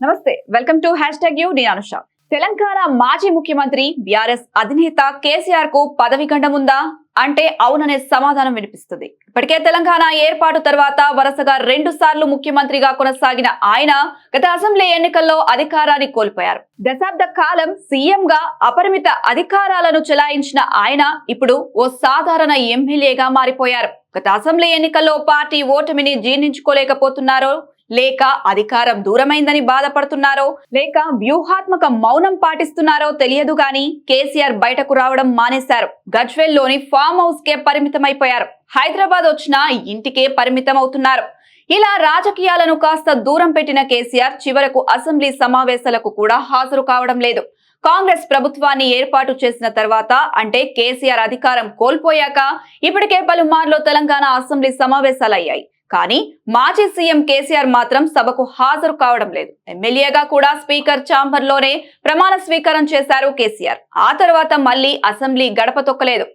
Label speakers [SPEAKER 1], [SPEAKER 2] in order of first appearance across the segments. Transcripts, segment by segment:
[SPEAKER 1] నమస్తే welcome to hashtag you నేను అనుష. తెలంగాణ మాజీ ముఖ్యమంత్రి బీఆర్ఎస్ అధినేత కేసీఆర్కు పదవి ఖండం ఉందా? అంటే అవుననే సమాధానం వినిపిస్తుంది. ఇప్పటికే తెలంగాణ ఏర్పాటు తర్వాత వరుసగా రెండు సార్లు ముఖ్యమంత్రిగా కొనసాగిన ఆయన గత అసెంబ్లీ ఎన్నికల్లో అధికారాన్ని కోల్పోయారు. దశాబ్ద కాలం సీఎం గా అపరిమిత అధికారాలను చెలాయించిన ఆయన ఇప్పుడు ఓ సాధారణ ఎమ్మెల్యేగా మారిపోయారు. గత అసెంబ్లీ ఎన్నికల్లో పార్టీ ఓటమిని జీర్ణించుకోలేకపోతున్నారో లేక అధికారం దూరమైందని బాధపడుతున్నారో లేక వ్యూహాత్మక మౌనం పాటిస్తున్నారో తెలియదు గాని కేసీఆర్ బయటకు రావడం మానేశారు. గజ్వెల్లోని ఫామ్ హౌస్ కే పరిమితమైపోయారు. హైదరాబాద్ వచ్చిన ఇంటికే పరిమితం అవుతున్నారు ఇలా రాజకీయాలను కాస్త దూరం పెట్టిన కేసీఆర్ చివరకు అసెంబ్లీ సమావేశాలకు కూడా హాజరు కావడం లేదు. కాంగ్రెస్ ప్రభుత్వాన్ని ఏర్పాటు చేసిన తర్వాత అంటే కేసీఆర్ అధికారం కోల్పోయాక ఇప్పటికే పలుమార్లు తెలంగాణ అసెంబ్లీ సమావేశాలయ్యాయి. కానీ మాజీ సీఎం కేసీఆర్ మాత్రం సభకు హాజరు కావడం లేదు. ఎమ్మెల్యేగా కూడా స్పీకర్ ఛాంబర్లోనే ప్రమాణ స్వీకారం చేశారు కేసీఆర్. ఆ తర్వాత మళ్ళీ అసెంబ్లీ గడప తొక్కలేదు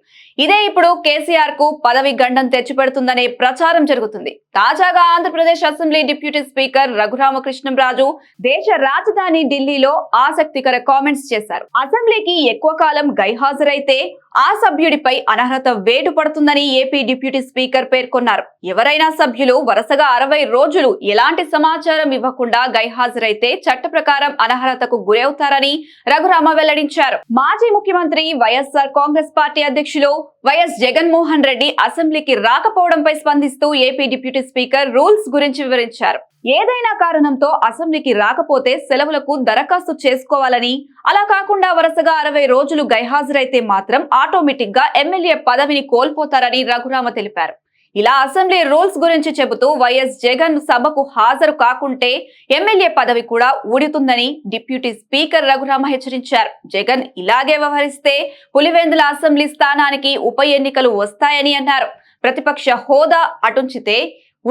[SPEAKER 1] ఇదే ఇప్పుడు కేసీఆర్కు పదవి గండం తెచ్చిపెడుతుందనే ప్రచారం జరుగుతుంది. తాజాగా Andhra Pradesh assembly deputy speaker Raghurama Krishnam Raju దేశ రాజధాని ఢిల్లీలో ఆసక్తికర కామెంట్స్ చేశారు. అసెంబ్లీకి ఎక్కువ కాలం గైహాజరైతే ఆ సభ్యుడిపై అనర్హత వేటు పడుతుందని ఏపీ డిప్యూటీ స్పీకర్ పేర్కొన్నారు. ఎవరైనా సభ్యులు వరుసగా అరవై రోజులు ఎలాంటి సమాచారం ఇవ్వకుండా గైహాజరైతే చట్ట ప్రకారం అనర్హతకు గురవుతారని రఘురామ వెల్లడించారు. మాజీ ముఖ్యమంత్రి వైఎస్ఆర్ కాంగ్రెస్ పార్టీ అధ్యక్షులు వైఎస్ జగన్మోహన్ రెడ్డి అసెంబ్లీకి రాకపోవడంపై స్పందిస్తూ ఏపీ డిప్యూటీ స్పీకర్ రూల్స్ గురించి వివరించారు. ఏదైనా కారణంతో అసెంబ్లీకి రాకపోతే సెలవులకు దరఖాస్తు చేసుకోవాలని అలా కాకుండా వరుసగా అరవై రోజులు గైహాజరైతే మాత్రం ఆటోమేటిక్గా ఎమ్మెల్యే పదవిని కోల్పోతారని రఘురామ తెలిపారు. ఇలా అసెంబ్లీ రూల్స్ గురించి చెబుతూ వైఎస్ జగన్ సభకు హాజరు కాకుంటే ఎమ్మెల్యే పదవి కూడా ఊడుతుందని డిప్యూటీ స్పీకర్ రఘురామ హెచ్చరించారు. జగన్ ఇలాగే వ్యవహరిస్తే పులివెందుల అసెంబ్లీ స్థానానికి ఉప ఎన్నికలు వస్తాయని అన్నారు. ప్రతిపక్ష హోదా అటుంచితే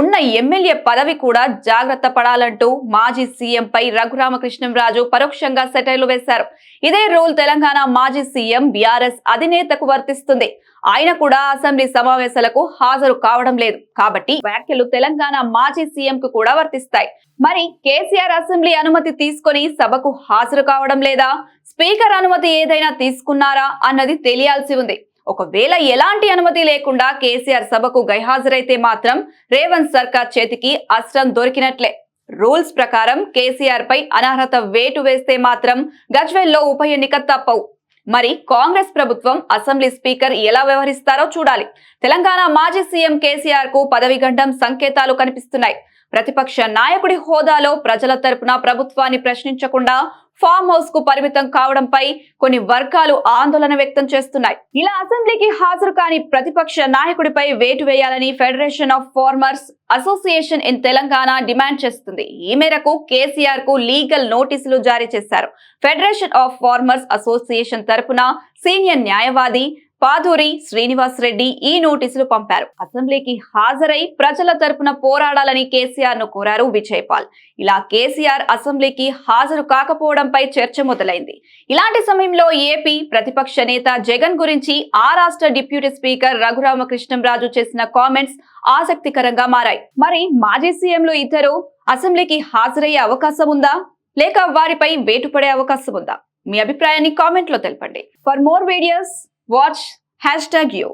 [SPEAKER 1] ఉన్న ఎమ్మెల్యే పదవి కూడా జాగ్రత్త పడాలంటూ మాజీ సీఎం పై రఘురామకృష్ణంరాజు పరోక్షంగా సెటైర్లు వేశారు. ఇదే రూల్ తెలంగాణ మాజీ సీఎం బీఆర్ఎస్ అధినేతకు వర్తిస్తుంది. ఆయన కూడా అసెంబ్లీ సమావేశాలకు హాజరు కావడం లేదు. కాబట్టి వ్యాఖ్యలు తెలంగాణ మాజీ సీఎం కు కూడా వర్తిస్తాయి. మరి కేసీఆర్ అసెంబ్లీ అనుమతి తీసుకొని సభకు హాజరు కావడం లేదా? స్పీకర్ అనుమతి ఏదైనా తీసుకున్నారా? అన్నది తెలియాల్సి ఉంది. ఒకవేళ ఎలాంటి అనుమతి లేకుండా కేసీఆర్ సభకు గైహాజరైతే మాత్రం రేవంత్ సర్కార్ చేతికి అస్త్రం దొరికినట్లే. రూల్స్ ప్రకారం కేసీఆర్ పై అనర్హత వేటు వేస్తే మాత్రం గజ్వెల్లో ఉప ఎన్నిక తప్పవు. మరి కాంగ్రెస్ ప్రభుత్వం అసెంబ్లీ స్పీకర్ ఎలా వ్యవహరిస్తారో చూడాలి. తెలంగాణ మాజీ సీఎం కేసీఆర్కు పదవి గండం సంకేతాలు కనిపిస్తున్నాయి. ప్రతిపక్ష నాయకుడి హోదాలో ప్రజల తరపున ప్రభుత్వాన్ని ప్రశ్నించకుండా ఫామ్ హౌస్కు పరిమితం కావడంపై కొన్ని వర్గాలు ఆందోళన వ్యక్తం చేస్తున్నాయి. ఇలా అసెంబ్లీకి హాజరు కాని ప్రతిపక్ష నాయకుడిపై వేటు వేయాలని federation of farmers association in Telangana demand చేస్తుంది. ఈ మేరకు కేసీఆర్కు లీగల్ నోటీసులు జారీ చేశారు. ఫెడరేషన్ ఆఫ్ ఫార్మర్స్ అసోసియేషన్ తరపున సీనియర్ న్యాయవాది పాదూరి శ్రీనివాస్ రెడ్డి ఈ నోటీసులు పంపారు. అసెంబ్లీకి హాజరై ప్రజల తరపున పోరాడాలని కేసీఆర్ను కోరారు విజయపాల్. ఇలా కేసీఆర్ అసెంబ్లీకి హాజరు కాకపోవడంపై చర్చ మొదలైంది. ఇలాంటి సమయంలో ఏపీ ప్రతిపక్ష నేత జగన్ గురించి ఆ రాష్ట్ర డిప్యూటీ స్పీకర్ రఘురామకృష్ణంరాజు చేసిన కామెంట్స్ ఆసక్తికరంగా మారాయి. మరి మాజీ సీఎంలు ఇద్దరు అసెంబ్లీకి హాజరయ్యే అవకాశం ఉందా? లేక వారిపై వేటుపడే అవకాశం ఉందా? మీ అభిప్రాయాన్ని కామెంట్లో తెలపండి. For more videos watch hashtag U